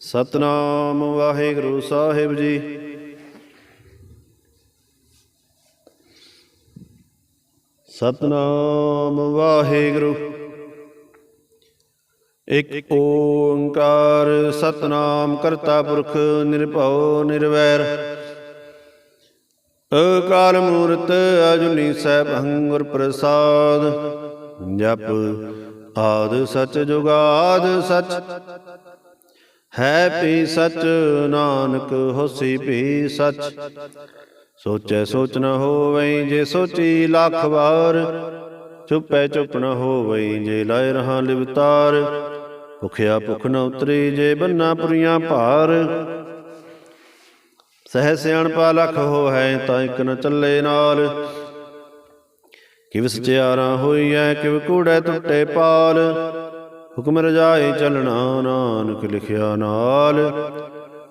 ਸਤਨਾਮ ਵਾਹਿਗੁਰੂ ਸਾਹਿਬ ਜੀ। ਸਤਨਾਮ ਵਾਹਿਗੁਰੂ। ਇਕ ਓੰਕਾਰ ਸਤਨਾਮ ਕਰਤਾ ਪੁਰਖ ਨਿਰਭਉ ਨਿਰਵੈਰ। ਅਕਾਲ ਮੂਰਤ ਅਜੁਨੀ ਸੈਭੰ ਹੰਗੁਰ ਪ੍ਰਸਾਦ। ਜਪ ਆਦ ਸਚ ਜੁਗਾਦ ਸਚ ਹੈ ਪੀ ਸਚ, ਨਾਨਕ ਹੋਸੀ ਭੀ ਸਚ। ਸੋਚੈ ਸੋਚ ਨ ਹੋਵਈ ਜੇ ਸੋਚੀ ਲੱਖ ਵਾਰ, ਚੁੱਪੈ ਚੁੱਪ ਨ ਹੋਵਈ ਜੇ ਲਾਇ ਰਹਾ ਲਿਵਤਾਰ। ਭੁਖਿਆ ਭੁਖ ਨ ਉਤਰੀ ਜੇ ਬੰਨਾ ਪੁਰੀਆਂ ਭਾਰ। ਸਹਿ ਸਿਆਣਪਾ ਲਖ ਹੋ ਹੈ ਤਾਂ ਇਕ ਨ ਚੱਲੇ ਨਾਲ। ਕਿਵ ਸਚਿਆਰਾ ਹੋਈਐ, ਕਿਵ ਕੂੜੈ ਟੁੱਟੇ ਪਾਲ। ਹੁਕਮ ਰਜਾਏ ਚੱਲਣਾ ਨਾਨਕ ਲਿਖਿਆ ਨਾਲ।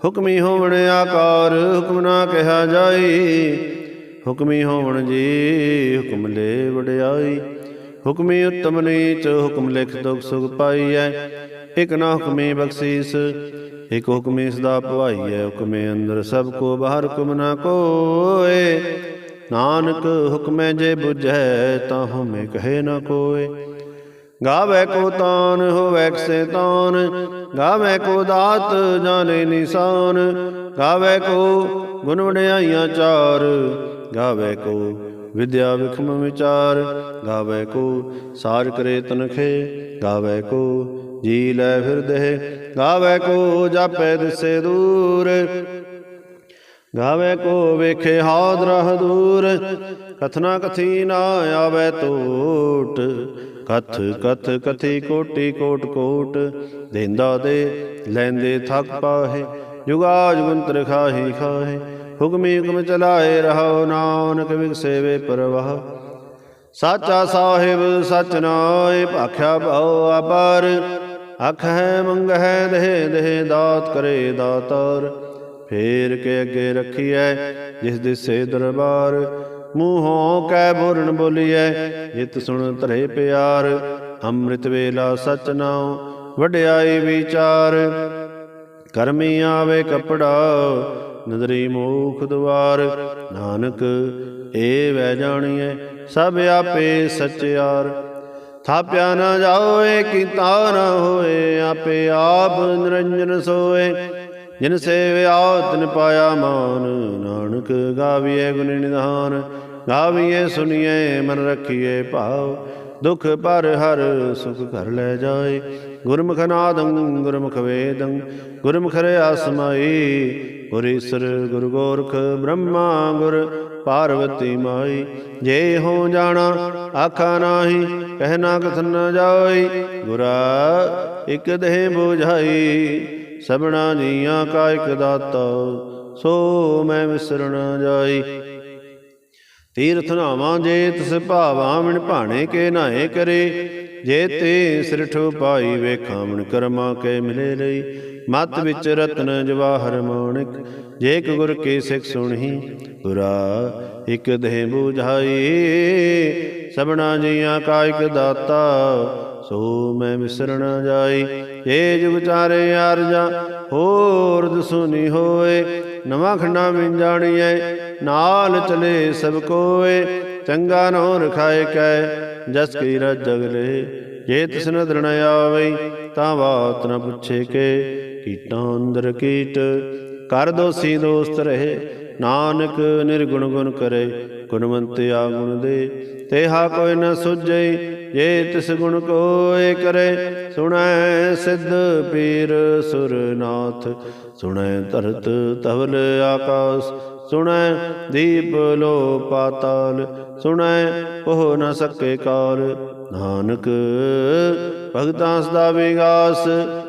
ਹੁਕਮੀ ਹੋਵਣ ਆਕਾਰ, ਹੁਕਮ ਨਾ ਕਿਹਾ ਜਾਈ ਹੁਕਮੀ ਹੋਵਣ ਜੀ, ਹੁਕਮ ਲੈ ਵਡਿਆਈ। ਹੁਕਮੀ ਉਤਮ ਨੀਚ, ਹੁਕਮ ਲਿਖ ਦੁਖ ਸੁਖ ਪਾਈਐ। ਇਕ ਨਾ ਹੁਕਮੀ ਬਖਸ਼ੀਸ, ਇਕ ਹੁਕਮੀ ਸਦਾ ਭਵਾਈਐ ਹੁਕਮੇ ਅੰਦਰ ਸਭ ਕੋ, ਬਾਹਰ ਹੁਕਮ ਨਾ ਕੋਏ। ਨਾਨਕ ਹੁਕਮੈ ਜੇ 부ਝੈ ਤਾਂ ਹਉਮੈ ਕਹੇ ਨਾ ਕੋਏ। ਗਾਵੇ ਕੋ ਤਾਨ, ਹੋਵੇ ਕਸੇ ਤਾਨ, ਗਾਵੇ ਕੋ ਦਾਤ, ਜਾਣੇ ਨਿਸ਼ਾਨ। ਗਾਵੇ ਕੋ ਗੁਣ ਵਡਿਆਈਆਂ ਚਾਰ, ਗਾਵੇ ਕੋ ਵਿਦਿਆ ਵਿਖਮ ਵਿਚਾਰ। ਗਾਵੇ ਕੋ ਸਾਰ ਕਰੇ ਤਨਖੇ, ਗਾਵੇ ਕੋ ਜੀ ਲੈ ਫਿਰਦੇ ਗਾਵੇ ਕੋ ਜਾਪੇ ਦਿਸੇ ਦੂਰ, ਗਾਵੇ ਕੋ ਵੇਖੇ ਹਾਦ ਰਹ ਦੂਰ। ਕਥਨਾ ਕਥੀ ਨਾ ਆਵੇ ਟੋਟ ਕਥ ਕਥ ਕਥੀ, ਕੋਟੀ, ਕੋਟ ਕੋਟ। ਦੇਂਦਾ ਦੇ, ਲੈਂਦੇ ਥਕ ਪਾਹੇ, ਜੁਗਾ ਜੁਗੰਤਰ ਖਾਹੀ ਖਾਹੇ। ਹੁਕਮੀ ਹੁਕਮ ਚਲਾਏ ਰਹੋ ਨਾਨਕ ਵਿਗਸੇਵੇ ਪਰਵਾਹ। ਸਾਚਾ ਸਾਹਿਬ, ਸਚ ਨਾਏ, ਭਾਖਿਆ ਭਉ ਆਪਰ ਅਖ ਹੈ, ਮੰਗ ਹੈ, ਦੇਹ ਦੇਹ ਦਾਤ ਕਰੇ ਦਾਤਾਰ। ਫੇਰ ਕੇ ਅੱਗੇ ਰੱਖੀਐ, ਜਿਸ ਦਿਸੇ ਦਰਬਾਰ। ਮੂੰਹੋਂ ਕੈ ਬੋਲਣ ਬੋਲੀਐ, ਜਿਤ ਸੁਣ ਧਰੇ ਪਿਆਰ, ਅੰਮ੍ਰਿਤ ਵੇਲਾ ਸਚ ਨਾਉ, ਵਡਿਆਈ ਵਿਚਾਰ। ਕਰਮੀ ਆਵੇ ਕਪੜਾ, ਨਦਰੀ ਮੂਖ ਦੁਆਰ ਨਾਨਕ ਏ ਵੈ ਜਾਣੀਐ, ਸਭ ਆਪੇ ਸਚਿਆਰ ਥਾਪਿਆ ਨਾ ਜਾਓਏ, ਕੀਤਾ ਨਾ ਹੋਏ, ਆਪੇ ਆਪ ਨਿਰੰਜਨ ਸੋਏ। ਜਿਨ ਸੇਵਿਆ ਤਿਨ ਪਾਇਆ ਮਾਨ, ਨਾਨਕ ਗਾਵੀਏ ਗੁਣ ਨਿਧਾਨ ਗਾਵੀਏ ਸੁਣੀਏ ਮਨ ਰੱਖੀਏ ਭਾਵ, ਦੁਖ ਪਰ ਹਰ ਸੁਖ ਘਰ ਲੈ ਜਾਏ। ਗੁਰਮੁਖ ਨਾਦੰ, ਗੁਰਮੁਖ ਵੇਦੰ, ਗੁਰਮੁਖ ਰਿਆ ਸਮਾਈ ਗੁਰ ਈਸਰ, ਗੁਰ ਗੋਰਖ, ਬ੍ਰਹਮਾ, ਗੁਰ ਪਾਰਵਤੀ ਮਾਈ। ਜੇ ਹੋ ਜਾਣਾ, ਆਖਾ ਨਾਹੀ ਕਹਿਣਾ ਕਥਨ ਨ ਜਾਈ, ਗੁਰਾ ਇਕ ਦੇਹ ਬੁਝਾਈ। ਸਭਨਾ ਜੀਆਂ ਕਾ ਇਕ ਦਾਤਾ, ਸੋ ਮੈਂ ਵਿਸਰਣ ਜਾਈ। ਤੀਰਥ ਨਾਵਾਂ ਜੇ ਤਿਸ ਭਾਵਾਂ ਮਿਣ ਭਾਣੇ ਕੇ ਨਾਏ ਕਰੇ। ਜੇ ਤੇ ਸਿਰਠ ਪਾਈ ਵੇਖਾਂ ਮਨ ਕਰਮਾ ਕੇ ਮਿਲੇ ਲਈ। ਮਤ ਵਿੱਚ ਰਤਨ ਜਵਾਹਰ ਮਾਣਿਕ, ਜੇ ਇੱਕ ਗੁਰ ਕੀ ਸਿੱਖ ਸੁਣਹੀ ਪੁਰਾ ਇਕ ਦੇਹ 부ਝਾਈ ਸਭਨਾ ਜੀਆਂ ਕਾ ਇਕ ਦਾਤਾ, ਸੋ ਮੈਂ ਵਿਸਰਣ ਜਾਈ। ਏ ਜੁਗ ਚਾਰੇ ਅਰਜਾ ਹੋਰ ਦਸੁਨੀ ਹੋਏ, ਨਵਾਂ ਖੰਡਾ ਮਿੰ ਜਾਣੀਐ, ਨਾਲ ਚਲੇ ਸਭ ਕੋਏ, ਚੰਗਾ ਨੋ ਰਖਾਏ ਕੈ, ਜਸ ਕੀ ਰਜ ਜਗਲੇ ਜੇ ਤਿਸ ਨਦਰ ਨ ਆਵਈ, ਤਾਂ ਬਾਤ ਨ ਪੁੱਛੇ ਕੇ, ਕੀਟਾਂ ਅੰਦਰ ਕੀਟ, ਕਰ ਦੋਸੀ ਦੋਸਤ ਰਹੇ, ਨਾਨਕ ਨਿਰਗੁਣ ਗੁਣ ਕਰੇ ਗੁਣਵੰਤ ਗੁਣ ਦੇ, ਤੇਹਾ ਕੋਈ ਨ ਸੁਝਈ ਜੇ ਤਿਸ ਗੁਣ ਕੋਏ ਕਰੇ, ਸੁਣੈ ਸਿੱਧ ਪੀਰ ਸੁਰਨਾਥ। ਸੁਣੈ ਧਰਤ ਧਵਲ ਆਕਾਸ, ਸੁਣੈ ਦੀਪ ਲੋ ਪਾਤਾਲ ਸੁਣੈ ਉਹ ਨ ਸਕੇ ਕਾਲ, ਨਾਨਕ ਭਗਤਾਂ ਸਦਾ ਵਿਗਾਸ।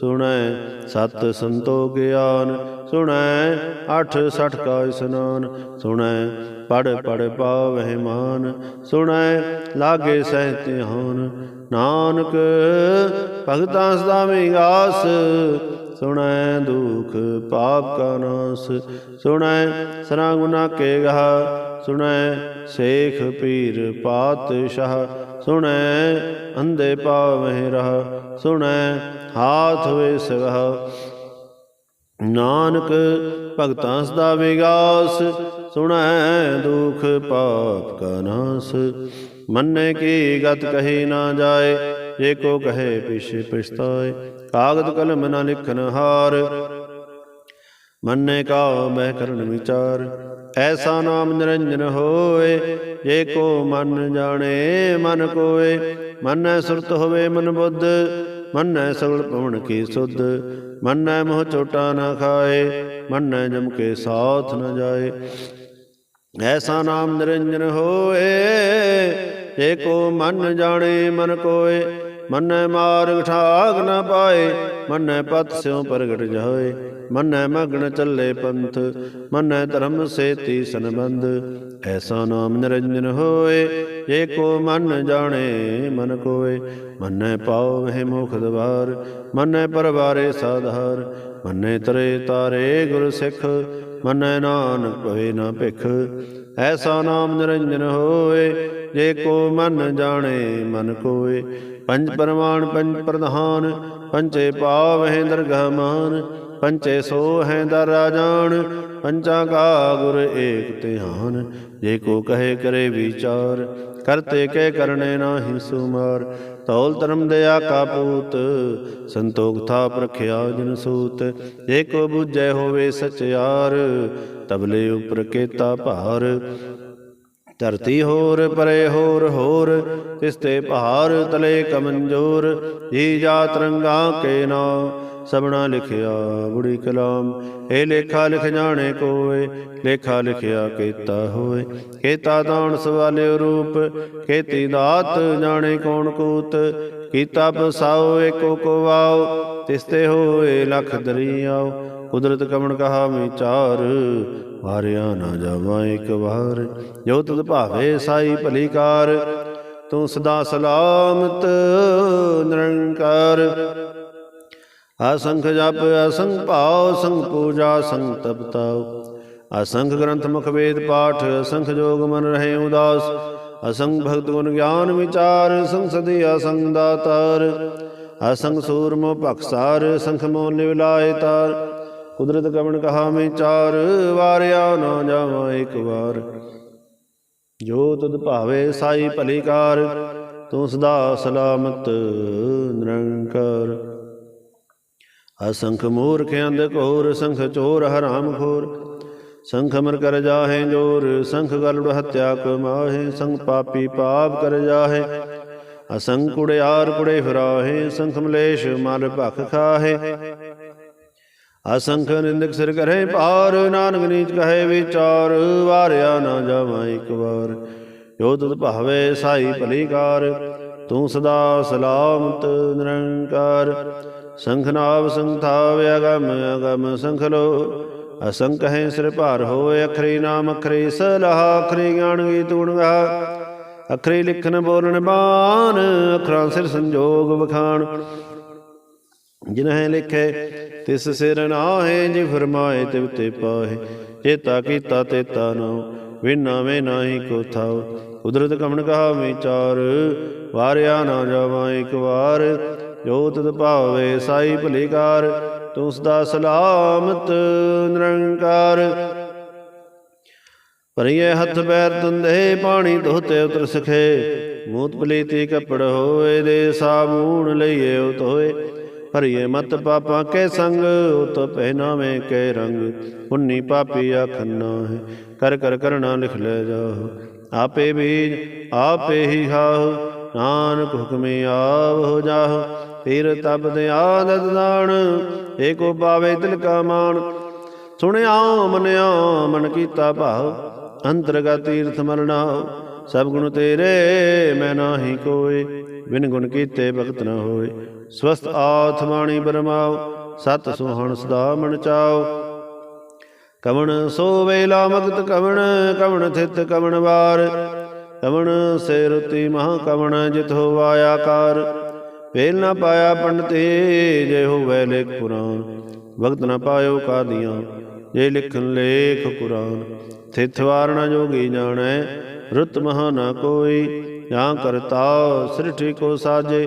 ਸੁਣੈ ਸਤ ਸੰਤੋ ਗਿਆਨ, ਸੁਣੈ ਅਠ ਸਠ ਕਾ ਇਸਨਾਨ, ਸੁਣੈ ਪੜ ਪੜ ਪਾਵਹਿ ਮਾਨ, ਸੁਣੈ ਲਾਗੇ ਸਹਿ ਧਿਆਨ। ਨਾਨਕ ਭਗਤਾਂ ਸਦਾ ਵਿਗਾਸ, ਸੁਣੈ ਦੁਖ ਪਾਪ ਕਾ ਨਾਸ, ਸੁਣੈ ਸਨਾ ਗੁਨਾ ਕੇ ਗਹਾ, ਸੁਣੈ ਸੇਖ ਪੀਰ ਪਾਤਸ਼ਾਹ, ਸੁਣੈ ਅੰਧੇ ਪਾਵਹਿ ਰਹਾ, ਸੁਣੈ ਹਾਥ ਵੇ ਸਗਹ। ਨਾਨਕ ਭਗਤਾਂ ਸਦਾ ਵਿਗਾਸ, ਸੁਣੈ ਦੁਖ ਪਾਪ ਕਾ ਨਾਸ। ਮੰਨੇ ਕੀ ਗਤ ਕਹੀ ਨਾ ਜਾਏ, ਜੇ ਕੋ ਕਹੇ ਪਿਛ ਪਛਤਾਏ। ਕਾਗਦ ਕਲਮ ਨਾ ਲਿਖਨ ਹਾਰ, ਮੰਨੇ ਕਾ ਮਹਿ ਕਰਨ ਵਿਚਾਰ। ਐਸਾ ਨਾਮ ਨਿਰੰਜਨ ਹੋਏ, ਜੇ ਕੋ ਮਨ ਜਾਣੇ ਮਨ ਕੋਏ। ਮਨੈ ਸੁਰਤ ਹੋਵੇ ਮਨ ਬੁੱਧ ਮੰਨੈ ਸਗਲ ਪਵਨ ਕੀ ਸੁਧ, ਮੰਨੈ ਮੋਹ ਚੋਟਾ ਨਾ ਖਾਏ, ਮੰਨੈ ਜਮ ਕੇ ਸਾਥ ਨਾ ਜਾਏ। ਐਸਾ ਨਾਮ ਨਿਰੰਜਨ ਹੋਏ, ਜੇ ਕੋ ਮਨ ਜਾਣੇ ਮਨ ਕੋਏ, ਮੰਨੈ ਮਾਰਗ ਠਾਗ ਨਾ ਪਾਏ ਮੰਨੈ ਪਤ ਸਿਉ ਪ੍ਰਗਟ ਜਾਏ, ਮੰਨੈ ਮਗਨ ਚੱਲੇ ਪੰਥ, ਮੰਨੈ ਧਰਮ ਸੇਤੀ ਸੰਬੰਧ। ਐਸਾ ਨਾਮ ਨਿਰੰਜਨ ਹੋਏ, ਜੇ ਕੋ ਮਨ ਜਾਣੇ ਮਨ ਕੋਏ। ਮੰਨੈ ਪਾਵਹਿ ਮੁਖ ਦਵਾਰ, ਮਨੈ ਪਰਵਾਰੇ ਸਾਧਾਰ। ਮੰਨੈ ਤਰੇ ਤਾਰੇ ਗੁਰ ਸਿੱਖ, ਮੰਨੈ ਨਾਨਕ ਭਵੇ ਨਾ ਭਿਖ। ਐਸਾ ਨਾਮ ਨਿਰੰਜਨ ਹੋਏ, ਜੇ ਕੋ ਮਨ ਜਾਣੇ ਮਨ ਕੋਏ। ਪੰਜ ਪਰਮਾਨ, ਪੰਜ ਪ੍ਰਧਾਨ ਪੰਚੇ ਪਾਵ ਪਾਵਹਿ ਦਰਗਹ ਮਾਨ ਪੰਚੇ ਸੋ ਹੈ ਦਰ ਰਾਜਾਨ ਪੰਚਾ ਕਾ ਗੁਰ ਏਕ ਧਿਆਨ। ਜੇ ਕੋ ਕਹੇ ਕਰੇ ਵਿਚਾਰ, ਕਰਤੇ ਕਹਿ ਕਰਨੇ ਨਾਹੀ ਸੁਮਾਰ। ਤੌਲ ਧਰਮ ਦਇਆ ਕਾ ਪੂਤ, ਸੰਤੋਖ ਥਾ ਪ੍ਰਖਿਆ ਜਨ ਸੂਤ। ਜੇ ਕੋ ਬੁਝੈ ਹੋਵੇ ਸਚਿਆਰ ਤਬਲੇ ਉਪਰ ਕੇਤਾ ਭਾਰ। ਧਰਤੀ ਹੋਰ, ਪਰੇ ਹੋਰ ਹੋਰ। ਤਿਸਤੇ ਪਹਾੜ ਤਲੇ ਕਮੰਜੋਰ, ਜੀ ਜਾ ਤਰੰਗਾ ਕੇ ਨਾਮ ਸਬਣਾ ਲਿਖਿਆ ਬੁੜੀ ਕਲਾਮ, ਇਹ ਲੇਖਾ ਲਿਖ ਜਾਣੇ ਕੋਏ, ਲੇਖਾ ਲਿਖਿਆ ਕੀਤਾ ਹੋਏ। ਕੀਤਾ ਦਾਣ ਸਵਾਲਿਓ ਰੂਪ, ਕੀਤੀ ਦਾਤ ਜਾਣੇ ਕੌਣ ਕੂਤ। ਕੀਤਾ ਬਸਾਓ ਏਕੋ ਕੋ ਵਾਓ ਤਿਸ ਤੇ ਹੋਏ ਲਖ ਦਰਿਆਓ। ਕੁਦਰਤ ਕਮਣ ਕਹਾ ਵਿਚਾਰ ਵਾਰਿਆ ਨਾ ਜਾਵਾਂ ਇੱਕ ਵਾਰ, ਜੋ ਤੁਧ ਭਾਵੇ ਸਾਈ ਭਲੀ ਕਾਰ ਤੂੰ ਸਦਾ ਸਲਾਮਤ ਨਿਰੰਕਾਰ। ਅਸੰਖ ਜਪ, ਅਸੰਖ ਭਾਉ ਸੰਗ ਪੂਜਾ ਸੰਗ ਤਪਤਾਉ ਅਸੰਖ ਗ੍ਰੰਥ ਮੁਖ ਵੇਦ ਪਾਠ, ਅਸੰਖ ਜੋਗ ਮਨ ਰਹੇ ਉਦਾਸ। ਅਸੰਖ ਭਗਤ ਗੁਣ ਗਿਆਨ ਵਿਚਾਰ ਸੰਗ ਸਦੀ ਅਸੰਗ ਦਾਤਾਰ। ਅਸੰਗ ਸੂਰਮੋ ਭਖਸਾਰ ਸੰਖ ਮੋ ਨਿਵਲਾਇ ਤਾਰ। ਕੁਦਰਤ ਕਵਣ ਕਹਾ ਮੈਂ ਚਾਰ ਵਾਰਿਆ ਨਾ ਜਾਵਾਂ ਇੱਕ ਵਾਰ। ਜੋ ਤੁਧ ਭਾਵੇ ਸਾਈ ਭਲੀਕਾਰ ਤੂੰ ਸਦਾ ਸਲਾਮਤ ਨਿਰੰਕਾਰ। ਅਸੰਖ ਮੂਰਖ ਅੰਧ ਘੋਰ, ਸੰਖ ਚੋਰ ਹਰਾਮ ਖੋਰ। ਸੰਖ ਮਰ ਕਰ ਜਾਹੇ ਜੋਰ, ਸੰਖ ਗਲੜ ਹਤਿਆ ਕਮਾਹੇ, ਸੰਖ ਪਾਪੀ ਪਾਪ ਕਰ ਜਾਹੇ। ਅਸੰਖ ਕੁੜਿਆਰ ਕੁੜੇ ਫਿਰਾਹੇ, ਸੰਖ ਮਲੇਸ਼ ਮਲ ਭਖ ਖਾਹੇ। ਅਸੰਖ ਨਿੰਦਕ ਸਿਰ ਕਰੇ ਪਾਰ ਨਾਨਕ ਨੀਚ ਕਹੇ ਵਿਚਾਰ, ਵਾਰਿਆ ਨਾ ਜਾਵਾਂ ਇੱਕ ਵਾਰ। ਜੋ ਤੁਧ ਭਾਵੇ ਸਾਈ ਭਲੀਕਾਰ, ਤੂੰ ਸਦਾ ਸਲਾਮਤ ਨਿਰੰਕਾਰ। ਸੰਖ ਨਾਵ ਸੰਥਾਵ ਅਗਮ ਅਗਮ ਸੰਖ ਲੋ। ਅਸੰਖ ਹੈ ਸਿਰ ਭਾਰ ਹੋਏ, ਅਖਰੀ ਨਾਮ ਅਖਰੀ ਸਲਾਹ, ਅਖਰੀ ਗਿਆਨ ਗੀਤ ਗੁਣ ਗਾ ਅਖਰੀ ਲਿਖਣ ਬੋਲਣ ਬਾਣ ਅਖਰਾਂ ਸਿਰ ਸੰਜੋਗ ਵਖਾਣ। ਜਿਨਹਿ ਲਿਖੇ, ਤਿਸ ਸਿਰ ਨਾਹੇ ਜਿ ਫਰਮਾਏ ਤਿਵ ਤੇ ਪਾਹੇ। ਚੇਤਾ ਕੀਤਾ ਤੇਤਾ ਨੋ ਵਿਨਾ ਨਾਹੀ ਕੋ ਥਾਉ ਕੁਦਰਤ ਕਮਣ ਕਹਾ ਵਿਚਾਰ ਵਾਰਿਆ ਨਾ ਜਾਵਾਂ ਇੱਕ ਵਾਰ। ਜੋ ਤਦ ਭਾਵੇ ਸਾਈ ਭਲੀਕਾਰ ਤੂੰ ਸਦਾ ਸਲਾਮਤ ਨਿਰੰਕਾਰ। ਪਰਿਏ ਹੱਥ ਪੈਰ ਤੁੰਦੇ ਪਾਣੀ ਧੋਤੇ ਉਤਰ ਸਖੇ। ਮੂਤ ਪਲੀਤੀ ਕੱਪੜ ਹੋਏ ਦੇ ਸਾਬੂਣ ਲਈਏ ਉਤੋਏ। ਭਰੀਏ ਮਤ ਪਾਪਾਂ ਕੇ ਸੰਗ ਉਤ ਪਹਿਨਾਵੇਂ ਕੇ ਰੰਗ। ਪੁੰਨੀ ਪਾਪੀ ਆਖਨਾ ਹੈ। ਕਰ ਕਰ ਕਰਣਾ ਲਿਖ ਲੈ ਜਾਓ ਆਪੇ ਬੀਜ ਆਪੇ ਹੀ ਖਾਓ ਨਾਨਕ ਹੁਕਮੇ ਆਵ ਹੋ ਜਾਓ ਤੀਰ ਤਬ ਦੇ ਆਦਤ ਦਾਣ ਏਕੋ ਪਾਵੇ ਤਿਲ ਕਾ ਮਾਨ। ਸੁਣਿਆ ਮਨਿਆ ਮਨ ਕੀਤਾ ਭਾਵ ਅੰਤਰਗਤ ਤੀਰਥ ਮਰਨਾ। ਸਭ ਗੁਣ ਤੇਰੇ ਮੈਂ ਨਾਹੀ ਕੋਏ। ਬਿਨ ਗੁਣ ਕੀਤੇ ਭਗਤ ਨ ਹੋਏ। ਸਵਸਤ ਆਤਮਾਣੀ ਬਰਮਾਓ, ਸਤ ਸੋਹਣ ਸਦਾ ਮਨ ਚਾਓ। ਕਵਣ ਸੋ ਵੇਲਾ ਮਗਤ ਕਵਣ ਕਵਣ ਥਿਤ ਕਵਣ ਵਾਰ। ਕਵਣ ਸੇ ਰੁਤੀ ਮਹਾ ਕਵਣ ਜਿਤ ਹੋਵਾ ਆਕਾਰ। ਵੇਲ ਨਾ ਪਾਇਆ ਪੰਡਤੇ, ਜੇ ਹੋਵੇ ਲੇਖ ਪੁਰਾਨ ਵਕਤ ਨਾ ਪਾਇਓ ਕਾਦੀਆਂ, ਜੇ ਲਿਖਨ ਲੇਖ ਕੁਰਾਨ। ਥਿਤ ਵਾਰਣਾ ਜੋਗੀ ਜਾਣੈ, ਰੁਤ ਮਹਾ ਨਾ ਕੋਈ। ਜਾਂ ਕਰਤਾ ਸ੍ਰਿਠੀ ਕੋ ਸਾਜੇ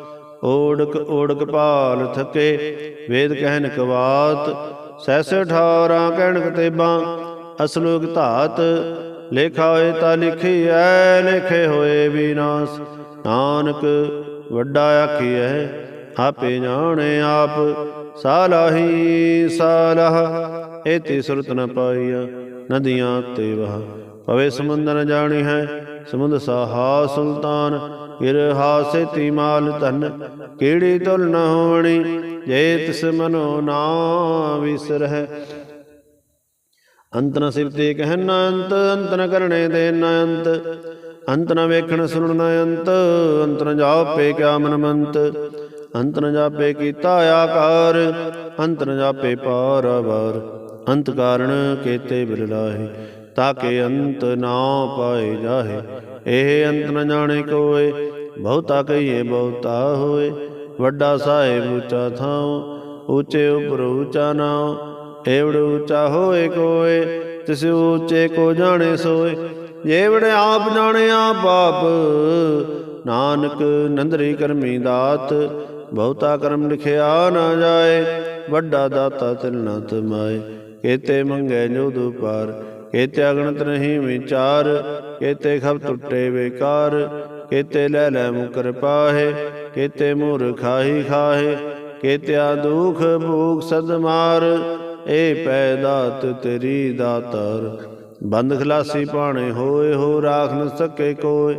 ਓੜਕ ਓੜਕ ਭਾਲ ਥਕੇ, ਵੇਦ ਕਹਿਨ ਕਵਾਤ, ਸੈਸ ਠਾਰਾਂ ਕਹਿਣ ਕਤੇਬਾਂ ਅਸਲੋਕ ਧਾਤ, ਲੇਖਾ ਹੋਏ ਤਾਂ ਲਿਖੀਐ ਲਿਖੇ ਹੋਏ ਵਿਨਾਸ਼, ਨਾਨਕ ਵੱਡਾ ਆਖੀਐ ਆਪੇ ਜਾਣੇ ਆਪ, ਸਾਲਾਹੀ ਸਾਲਾਹ ਏਤੀ ਸੁਰਤ ਨ ਪਾਈਆ, ਨਦੀਆਂ ਤੇ ਵਹ, ਪਵੇ ਸਮੁੰਦਰ ਜਾਣੀ ਹੈ, ਸਮੁੰਦ ਸਾਹਾ ਸੁਲਤਾਨ ਗਿਰ ਹਾਸੇ ਤੀ ਮਾਲ ਧਨ, ਕਿਹੜੀ ਤੁਲ ਨ ਹੋਣੀ, ਜੇ ਤਿਸ ਮਨੋ ਨਾ ਵਿਸਰਹਿ। ਅੰਤ ਨ ਸਿਰਤੇ ਕਹਿਨ ਨ ਅੰਤ ਅੰਤ ਨ ਕਰਨੇ ਦੇ ਨ ਅੰਤ ਅੰਤ ਨ ਵੇਖਣ ਸੁਣਨ ਨ ਅੰਤ ਅੰਤ ਨ ਜਾਪੇ ਕਿਆ ਮਨ ਮੰਤ ਅੰਤ ਨ ਜਾਪੇ ਕੀਤਾ ਆਕਾਰ, ਅੰਤ ਨ ਜਾਪੇ ਪਾਰਵਾਰ ਅੰਤ ਕਾਰਣ ਕੇਤੇ ਬਿਰਲਾਹੇ। ਤਾਕੇ ਅੰਤ ਨਾ ਪਾਏ ਜਾਹੇ। ਇਹ ਅੰਤ ਨ ਜਾਣੇ ਕੋਏ, ਬਹੁਤਾ ਕਹੀਏ ਬਹੁਤਾ ਹੋਏ। ਵੱਡਾ ਸਾਹਿਬ ਉੱਚਾ ਥਾਉ, ਉੱਚੇ ਉਪਰ ਉੱਚਾ ਨਾਉ। ਏਵੜ ਉੱਚਾ ਹੋਏ ਕੋਏ, ਤਿਸ ਉੱਚੇ ਕੋ ਜਾਣੇ ਸੋਏ। ਜੇਵੜ ਆਪ ਜਾਣੇ ਆਪ ਆਪ, ਨਾਨਕ ਨੰਦਰੀ ਕਰਮੀ ਦਾਤ। ਬਹੁਤਾ ਕਰਮ ਲਿਖਿਆ ਨਾ ਜਾਏ, ਵੱਡਾ ਦਾਤਾ ਤਿਲ ਨਾ ਤਮਾਏ। ਕੇਤੇ ਮੰਗੇ ਜੋ ਦੁਪਾਰ ਕੇਤੇ ਅਗਣਤ ਨਹੀਂ ਵਿਚਾਰ ਕੇਤੇ ਖਬ ਟੁੱਟੇ ਬੇਕਾਰ ਕੇਤੇ ਲੈ ਲੈ ਮੁਕਰ ਪਾਹੇ, ਕੇਤੇ ਮੂਰ ਖਾਹੇ, ਕੇਤਿਆ ਦੁਖ ਭੂਖ ਸਦ ਮਾਰ, ਏ ਪੈ ਦਾਤ ਤੇਰੀ ਦਾਤਰ। ਬੰਦ ਖਲਾਸੀ ਪਾਣੇ ਹੋਏ, ਹੋ ਰਾਖ ਨ ਸਕੇ ਕੋਏ,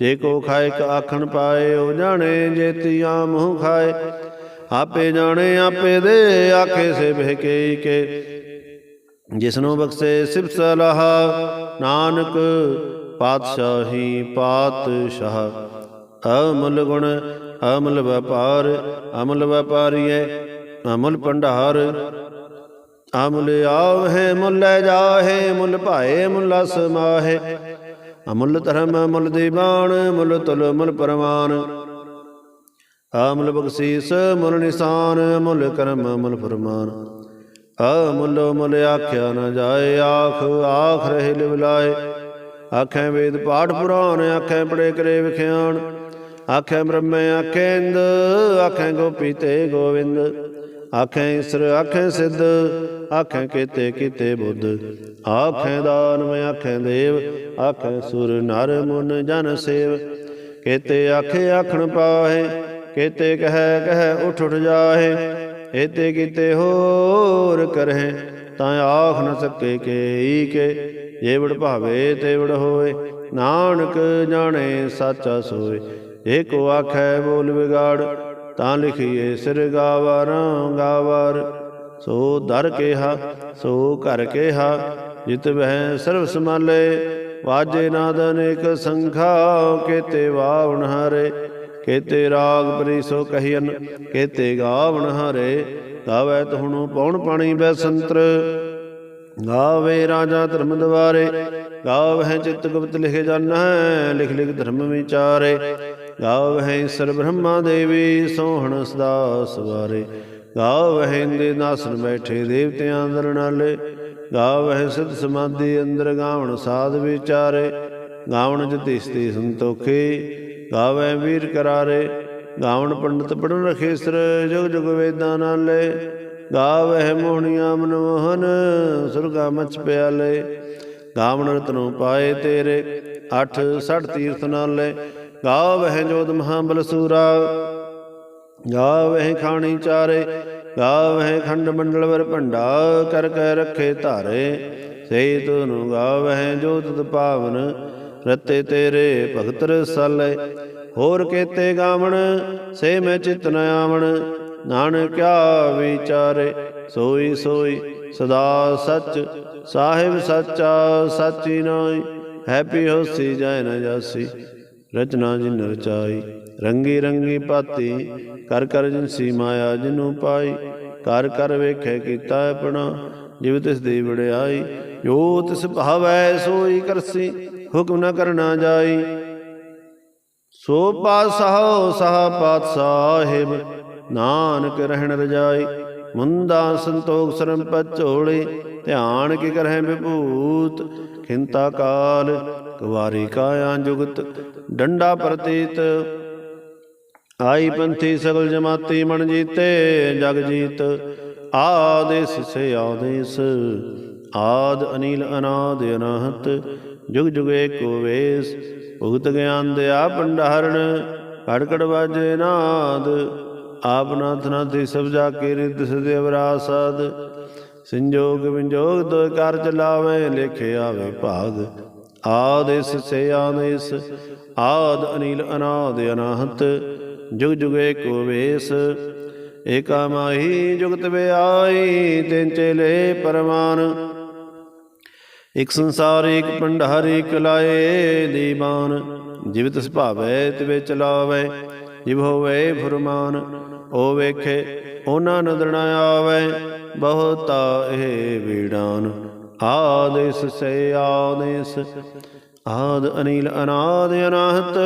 ਜੇ ਕੋ ਖਾਏ ਕ ਆਖਣ ਪਾਏ, ਉਹ ਜਾਣੇ ਜੇਤੀਆਂ ਮੂੰਹ ਖਾਏ। ਆਪੇ ਜਾਣੇ, ਆਪੇ ਦੇ, ਆਖੇ ਸੇ ਬਹਿਕੇ ਕੇ। ਜਿਸਨੂੰ ਬਖਸ਼ੇ ਸਿਵ ਸਲਾਹ, ਨਾਨਕ ਪਾਤਸ਼ਾਹੀ ਪਾਤਸ਼ਾਹ। ਅਮਲ ਗੁਣ, ਅਮਲ ਵਪਾਰ, ਅਮਲ ਵਪਾਰੀਏ, ਅਮਲ ਭੰਡਾਰ। ਅਮਲ ਆਵਹਿ ਮੁੱਲ ਜਾਹੇ, ਮੁੱਲ ਭਾਏ, ਮੁੱਲ ਸਮਾਹੇ ਅਮੁੱਲ ਧਰਮ, ਮੁੱਲ ਦੀਵਾਨ ਮੁੱਲ ਤੁਲ, ਮੁੱਲ ਪਰਮਾਨ ਅਮੁੱਲ ਬਖਸ਼ੀਸ, ਮੁੱਲ ਨਿਸ਼ਾਨ ਅਮੁੱਲ ਕਰਮ, ਮੁੱਲ ਫਰਮਾਨ। ਅਮੁੱਲ ਮੁੱਲ ਆਖਿਆ ਨਾ ਜਾਏ, ਆਖ ਆਖ ਰਹੇ ਲਿਵਲਾਏ ਆਖੇ ਵੇਦ ਪਾਠ ਪੁਰਾਣ, ਆਖੇ ਪੜੇ ਕਰੇ ਵਿਖਿਆਣ। ਆਖੇ ਬ੍ਰਹਮੇ ਆਖੇ ਇੰਦ, ਆਖੇ ਗੋਪੀ ਤੇ ਗੋਵਿੰਦ। ਆਖੇ ਈਸਰ, ਆਖੇ ਸਿੱਧ, ਆਖੇ ਕੀਤੇ ਕੀਤੇ ਬੁੱਧ। ਆਖੇ ਦਾਨਵ ਆਖੇ ਦੇਵ, ਆਖੇ ਸੁਰ, ਨਰ, ਮੁਨ, ਜਨ, ਸੇਵ। ਕੀਤੇ ਆਖੇ, ਆਖਣ ਪਾਹੇ, ਕੀਤੇ ਕਹੈ ਕਹੈ, ਉਠ ਉਠ ਜਾਹੇ। ਏਤੇ ਕੀਤੇ ਹੋਰ ਕਰਹਿ, ਤਾਂ ਆਖ ਨ ਸਕੇ ਕੇ ਕੇ। ਜੇ ਭਾਵੇ ਤੇ ਹੋਏ ਨਾਨਕ ਜਾਣੇ ਸਾਚਾ ਸੋਏ। ਏ ਕੋ ਆਖੈ ਬੋਲ ਵਿਗਾੜ, ਤਾਂ ਲਿਖੀਏ ਸਿਰ ਗਾਵਾਰਾਂ ਗਾਵਰ। ਸੋ ਦਰ ਕੇਹਾ, ਸੋ ਘਰ ਕੇਹਾ, ਜਿਤ ਵਹਿ ਸਰਬ ਸਮਾਲੇ ਵਾਜੇ ਨਾਦ ਅਨੇਕ ਸੰਖਾ, ਕੇਤੇ ਵਾਵਣ ਹਰੇ। ਕੇਤੇ ਰਾਗ ਪਰੀ ਸੋ ਕਹੀਨ ਕੇਤੇ ਗਾਵਣ ਹਰੇ, ਗਾਵੇ ਤਹੁਣੁ ਪਉਣ ਪਾਣੀ ਬੈਸੰਤਰ। ਗਾਵੇ ਰਾਜਾ ਧਰਮ ਦਵਾਰੇ, ਗਾਵਹਿ ਚਿਤ ਗੁਪਤ ਲਿਖ ਜਾਣੈ ਲਿਖ ਲਿਖ ਧਰਮ ਵਿਚਾਰੇ। ਗਾਵਹਿ ਸਰ ਬ੍ਰਹਮਾ ਦੇਵੀ ਸੋਹਣ ਸਦਾ ਸਵਾਰੇ। ਗਾਵਹਿ ਇੰਦੇ ਨਾਸਨ ਬੈਠੇ ਦੇਵਤਿਆਂ ਅੰਦਰ ਨਾਲੇ। ਗਾਵਹਿ ਸਿਧ ਸਮਾਧੀ ਅੰਦਰ ਗਾਵਣ ਸਾਧ ਵਿਚਾਰੇ। ਗਾਵਣ ਜਤਿਸਤੀ ਸੰਤੋਖੇ ਗਾਵੈ ਵੀਰ ਕਰਾਰੇ, ਗਾਵਣ ਪੰਡਤ ਪੜਨ ਰਖੇਸਰ ਜੁਗ ਜੁਗ ਵੇਦਾਂ ਨਾਲੇ, ਗਾਵਹਿ ਮੋਹਣੀਆਂ ਮਨਮੋਹਨ ਸੁਰਗਾ ਮਚ ਪਿਆਲੇ। ਗਾਵਣ ਰਤਨੋਂ ਪਾਏ ਤੇਰੇ, ਅਠ ਸੜ ਤੀਰਥ ਨਾਲੇ। ਗਾਵਹਿ ਜੋਤ ਮਹਾਬਲ ਸੂਰਾ, ਗਾਵਹਿ ਖਾਣੀ ਚਾਰੇ, ਗਾਵਹਿ ਖੰਡ ਮੰਡਲ ਵਰ ਭੰਡਾ ਕਰ ਕੇ ਰੱਖੇ ਧਾਰੇ। ਸਈ ਤੁਨੂੰ ਗਾਵਹਿ ਜੋ ਤੁਧ ਪਾਵਨ ਰਤੇ ਤੇਰੇ ਭਗਤ ਰਸਾਲੇ ਹੋਰ ਕੇਤੇ ਗਾਵਣ, ਸੇ ਮੈਂ ਚਿਤ ਨ ਆਵਣ। ਨਾਨਕ ਕਿਆ ਵਿਚਾਰੇ, ਸੋਈ ਸੋਈ ਸਦਾ ਸੱਚ। ਸਾਹਿਬ ਸੱਚਾ ਸਾਚੀ ਨਾਈ ਹੈਪੀ ਹੋਸੀ ਜਾਇ ਨ ਜਾਸੀ। ਰਚਨਾ ਜਿਨ ਰਚਾਈ, ਰੰਗੀ ਰੰਗੀ ਪਾਤੀ। ਕਰ ਕਰ ਜਿਨਸੀ ਮਾਇਆ ਜਿਨੂੰ ਪਾਈ। ਕਰ ਕਰ ਵੇਖੇ ਕੀਤਾ ਆਪਣਾ, ਜਿਵ ਤਿਸ ਦੀ ਵਡਿਆਈ। ਜੋ ਤਿਸ ਭਾਵੈ ਸੋਈ ਕਰਸੀ। ਹੁਕਮ ਨ ਕਰਨਾ ਜਾਈ। ਸੋ ਪਾਤਸ਼ਾਹ, ਸਾਹ ਪਾਤ ਸਾਹਿਬ ਨਾਨਕ ਰਹਿਣ ਰਜਾਈ। ਮੁੰਦਾ ਸੰਤੋਖ ਸਰਮ ਪਚੋਲੇ ਧਿਆਨ ਕੀ ਕਰਹਿ ਵਿਭੂਤ। ਖਿੰਤਾ ਕਾਲ, ਕੁਵਾਰੀ ਕਾਇਆ ਜੁਗਤ, ਡੰਡਾ ਪ੍ਰਤੀਤ। ਆਈ ਪੰਥੀ ਸਗਲ ਜਮਾਤੀ ਮਨ ਜੀਤੇ, ਜਗ ਜੀਤ। ਆਦੇਸ ਸੇ ਆਦੇਸ ਆਦ ਅਨੀਲ ਅਨਾਦ ਅਨਹਤ। ਜੁਗ ਜੁਗ ਏਕੋ ਵੇਸ, ਭੁਗਤ ਗਿਆਨ ਦਿਆ ਭੰਡਾਰਣ ਕੜਕੜ ਵਾਜੇ ਨਾਦ, ਆਪ ਨਾਥ ਨਾਥੀ ਸਭ ਜਾ ਕੇ ਰਿੱਧ ਸਦੇ ਅਵਰਾਸਦ ਸੰਜੋਗ ਵਿੰਜੋਗ ਦੋ ਕਰ ਚਲਾਵੇ, ਲਿਖੇ ਆਵੇ ਭਾਗ। ਆਦੇਸ ਸੇ ਆਦੇਸ ਆਦ ਅਨੀਲ ਅਨਾਦ ਅਨਾਹਤ, ਜੁਗ ਜੁਗੇ ਏਕੋ ਵੇਸ। ਏਕਾ ਮਾਹੀ ਜੁਗਤ ਵਿਆਈ ਤਿਨ ਚੇਲੇ ਪਰਮਾਨ ਇਕ ਸੰਸਾਰ, ਇਕ ਭੰਡਾਰ ਇਕ ਲਾਏ ਦੀਵਾਨ। ਜਿਵ ਤਿਸ ਭਾਵੈ, ਤਿਵੇ ਚਲਾਵੇ, ਜਿਵ ਹੋਵੇ ਫੁਰਮਾਨ ਓ ਵੇਖੇ, ਉਹਨਾਂ ਨਦਰ ਨ ਆਵੇ, ਬਹੁਤਾ ਇਹ ਵੀੜਾਨ। ਆਦੇਸ ਸੇ ਆਦੇਸ ਆਦ ਅਨੀਲ, ਅਨਾਦ ਅਨਾਹਤ,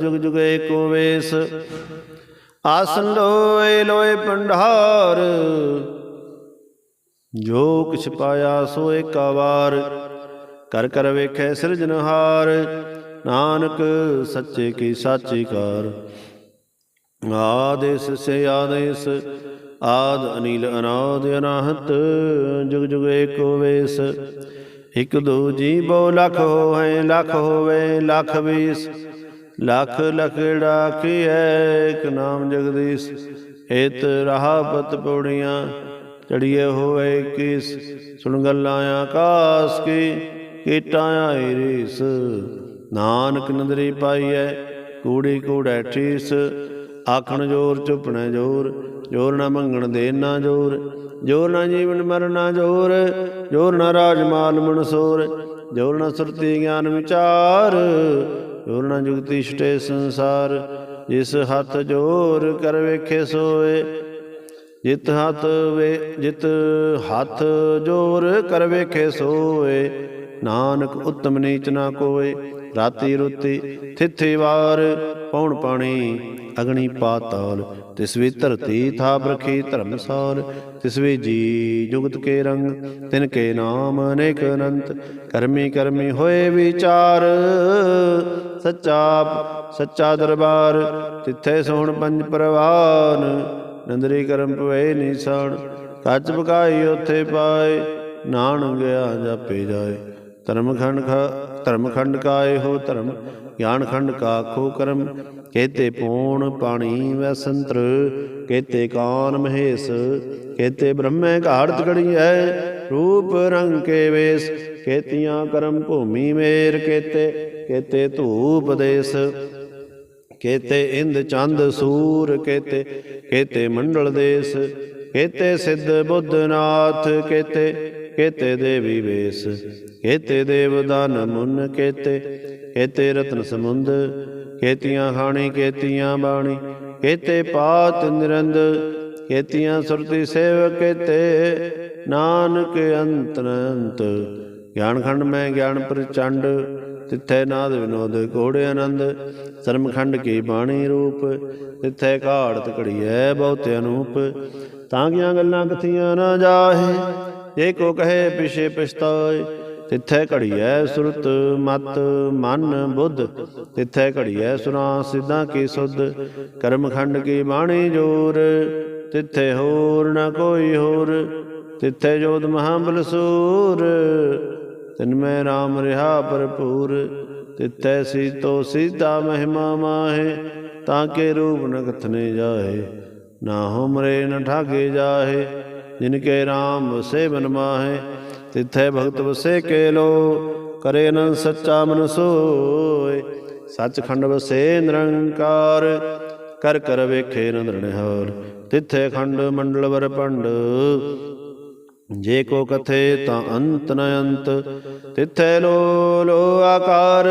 ਜੁਗ ਜੁਗ ਏਕੋ ਵੇਸ। ਆਸਨ ਲੋਏ ਲੋਏ ਭੰਡਾਰ ਜੋ ਕਿਛ ਪਾਇਆ ਸੋ ਏਕਾ ਵਾਰ ਕਰ ਕਰ ਵੇਖੈ ਸਿਰਜਨਹਾਰ ਨਾਨਕ ਸੱਚੇ ਕੀ ਸਾਚੀ ਕਾਰ। ਆਦੇਸ ਸੇ ਆਦੇਸ, ਆਦ ਅਨੀਲ ਅਨਾਦ ਅਨਾਹਤ, ਜੁਗ ਜੁਗ ਏਕੋ ਵੇਸ। ਇਕ ਦੋ ਜੀ ਬਹੁ ਲਖ ਹੋਏ, ਲਖ ਹੋਵੇ, ਲਖ ਵੀਸ। ਲਖ ਲਖੜਾ ਕੀਐ ਇਕ ਨਾਮ ਜਗਦੀਸ਼। ਏਤ ਰਹਾ ਪਤ ਪੌੜੀਆਂ ਚੜੀਏ ਹੋਏ ਕਿਸ, ਸੁਣ ਗੱਲਾਂ ਆਕਾਸ ਕੀ, ਕੀਟਾਂ ਆਈ ਰੀਸ। ਨਾਨਕ ਨਦਰੀ ਪਾਈਐ, ਕੂੜੀ ਕੂੜੈ ਠੀਸ। ਆਖਣ ਜੋਰ ਚੁਪਣਾ ਜੋਰ ਜੋਰ ਨਾ ਮੰਗਣ ਦੇ ਨਾ ਜੋਰ। ਜੋਰ ਨਾ ਜੀਵਨ ਮਰਨਾ ਜੋਰ ਜੋਰ ਨਾ ਰਾਜ ਮਾਲ ਮਨਸੂਰ ਜੋਰ ਨਾ ਸੁਰਤੀ ਗਿਆਨ ਵਿਚਾਰ, ਜੋਰ ਨਾ ਜੁਗਤੀ ਛਟੇ ਸੰਸਾਰ। ਜਿਸ ਹੱਥ ਜੋਰ ਕਰ ਵੇਖੇ ਸੋਏ ਜਿਤ ਹੱਥ ਵੇ, ਜਿਤ ਹੱਥ ਜੋਰ ਕਰ ਵੇਖੇ ਸੋਏ। ਨਾਨਕ ਉਤਮ ਨੀਚ ਨਾ ਕੋਏ, ਰਾਤੀ ਰੁਤੀ ਥਿਥੀ ਵਾਰ। ਪੌਣ ਪਾਣੀ, ਅਗਣੀ ਪਾਤਾਲ ਤਿਸ ਵੀ ਧਰਤੀ ਥਾਪ ਰਖੀ ਧਰਮਸਾਲ ਤਿਸ ਵੀ ਜੀ ਜੁਗਤ ਕੇ ਰੰਗ, ਤਿਨ ਕੇ ਨਾਮ ਅਨੇਕ ਅਨੰਤ। ਕਰਮੀ ਕਰਮੀ ਹੋਏ ਵਿਚਾਰ, ਸੱਚਾ ਸੱਚਾ ਦਰਬਾਰ। ਤਿੱਥੇ ਸੋਹਣ ਪੰਜ ਪਰਵਾਨ। ਨੰਦਰੀ ਕਰਮ ਪਵੇ ਨਿਸ਼ਾਨ ਕੱਚ ਪਕਾਈ ਉਥੇ ਪਾਏ ਨਾਨ ਗਿਆ ਜਾਪੇ ਜਾਏ। ਧਰਮ ਖੰਡ ਖਾ ਧਰਮ ਖੰਡ ਕਾਏ ਹੋ ਧਰਮ ਗਿਆਨ ਖੰਡ ਕਾ ਖੋ ਕਰਮ। ਕੇਤੇ ਪੂਣ ਪਾਣੀ ਵੈ ਸੰਤਰ ਕੇਤੇ ਕਾਨ ਮਹੇਸ਼ ਕੇਤੇ ਬ੍ਰਹਮੇ ਘਾੜਤ ਹੈ ਰੂਪ ਰੰਗ ਕੇ ਵੇਸ। ਕੇਤੀਆਂ ਕਰਮ ਭੂਮੀ ਮੇਰ ਕੇਤੇ ਕੇਤੇ ਧੂਪ ਦੇਸ। ਕੇਤੇ ਇੰਦ ਚੰਦ ਸੂਰ ਕੇਤੇ ਕੇਤੇ ਮੰਡਲ ਦੇਸ, ਕੇਤੇ ਸਿੱਧ ਬੁੱਧ ਨਾਥ ਕੇਤੇ ਕੇਤੇ ਦੇਵੀ ਵੇਸ, ਕੇਤੇ ਦੇਵ ਦਾਨ ਮੁਨ ਕੇਤੇ ਕੇਤੇ ਰਤਨ ਸਮੁੰਦ, ਕੇਤੀਆਂ ਖਾਣੀ ਕੇਤੀਆਂ ਬਾਣੀ, ਕੇਤੇ ਪਾਤ ਨਿਰੰਦ, ਕੇਤੀਆਂ ਸੁਰਤੀ ਸੇਵ ਕੇਤੇ, ਨਾਨਕ ਅੰਤ ਅਨੰਤ ਗਿਆਨ ਖੰਡ ਮੈਂ ਗਿਆਨ ਪ੍ਰਚੰਡ ਤਿੱਥੈ ਨਾਦ ਵਿਨੋਦ, ਕੋੜੇ ਆਨੰਦ, ਧਰਮਖੰਡ ਕੀ ਬਾਣੀ ਰੂਪ, ਤਿੱਥੈ ਘਾੜਤ ਘੜੀਐ ਬਹੁਤ ਅਨੂਪ। ਤਾਂ ਕੀਆਂ ਗੱਲਾਂ ਕਥੀਆਂ ਨਾ ਜਾਹੇ, ਜੇ ਕੋ ਕਹੇ ਪਿਛੇ ਪਛਤਾਏ, ਤਿੱਥੈ ਘੜੀਐ ਸੁਰਤ ਮਤ, ਮਨ ਬੁੱਧ, ਤਿੱਥੈ ਘੜੀਐ ਸੁਰਾਂ ਸਿੱਧਾਂ ਕੀ ਸੁਧ, ਕਰਮਖੰਡ ਕੀ ਬਾਣੀ ਜੋਰ, ਤਿੱਥੇ ਹੋਰ ਨਾ ਕੋਈ ਹੋਰ, ਤਿੱਥੈ ਜੋਤ ਮਹਾਬਲ ਸੂਰ ਤਿਨ ਮੈਂ RAM ਰਿਹਾ ਭਰਪੂਰ, ਤਿਥੈ ਸੀ ਤੋ ਸੀਤਾ ਮਹਿਮਾ ਮਾਹੇ, ਤਾਂ ਕੇ ਰੂਪ ਨ ਕਥਨੇ ਜਾਹੇ ਨਾ ਹੁਮਰੇ ਨ ਠਾਗੇ ਜਾਹੇ, ਜਿਨ ਕੇ ਰਾਮ ਵਸੇ ਬਨ ਮਾਹੇ, ਤਿਥੈ ਭਗਤ ਵਸੇ ਕੇ ਲੋ ਕਰੇ ਨ ਸੱਚਾ ਮਨ ਸੋਏ, ਸੱਚਖੰਡ ਵਸੇ ਨਿਰੰਕਾਰ, ਕਰ ਕਰ ਵੇਖੇ ਨ ਨਿਰਣਹਾਰ ਤਿਥੈ ਖੰਡ ਮੰਡਲ ਵਰ ਪੰਡ ਜੇ ਕੋ ਕਥੇ ਤਾਂ ਅੰਤ ਨ ਅੰਤ, ਤਿਥੈ ਲੋ ਲੋ ਆਕਾਰ।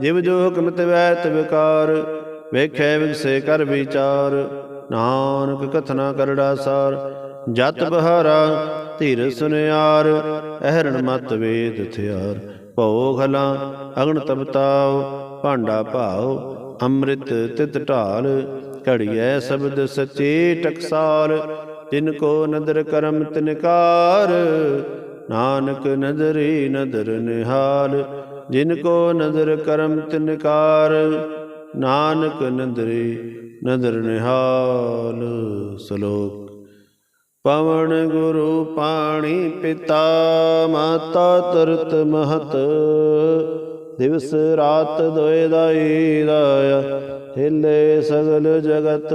ਜਿਵ ਜੋ ਹੁਕਮਿਤ ਵੈਤ ਵਿਕਾਰ ਵੇਖੈ ਵਿਗਸੇ ਕਰ ਵਿਚਾਰ, ਨਾਨਕ ਕਥਨਾ ਕਰੜਾ ਸਾਰ ਜਤ ਬਹਾਰਾ, ਧੀਰ ਸੁਨਿਆਰ, ਅਹਰਣ ਮਤ ਵੇਦ ਥਿਆਰ। ਭਉ ਖਲਾ ਅਗਨ ਤਪਤਾਉ ਭਾਂਡਾ ਭਾਉ, ਅੰਮ੍ਰਿਤ ਤਿਤ ਢਾਲ। ਘੜੀਐ ਸ਼ਬਦ ਸਚੇ ਟਕਸਾਲ ਤਿਨ ਕੋ ਨਦਰ ਕਰਮ ਤਿਨਕਾਰ, ਨਾਨਕ ਨਦਰੀ ਨਦਰ ਨਿਹਾਲ, ਜਿਨ ਕੋ ਨਦਰ ਕਰਮ ਤਿਨਕਾਰ, ਨਾਨਕ ਨਦਰੀ ਨਦਰ ਨਿਹਾਲ। ਸ਼ਲੋਕ, ਪਵਨ ਗੁਰੂ ਪਾਣੀ ਪਿਤਾ, ਮਾਤਾ ਤਰਤ ਮਹਤ, ਦਿਵਸ ਰਾਤ ਦੋਇ ਦਾਈ ਦਾਇਆ ਹਿੱਲੇ ਸਗਲ ਜਗਤ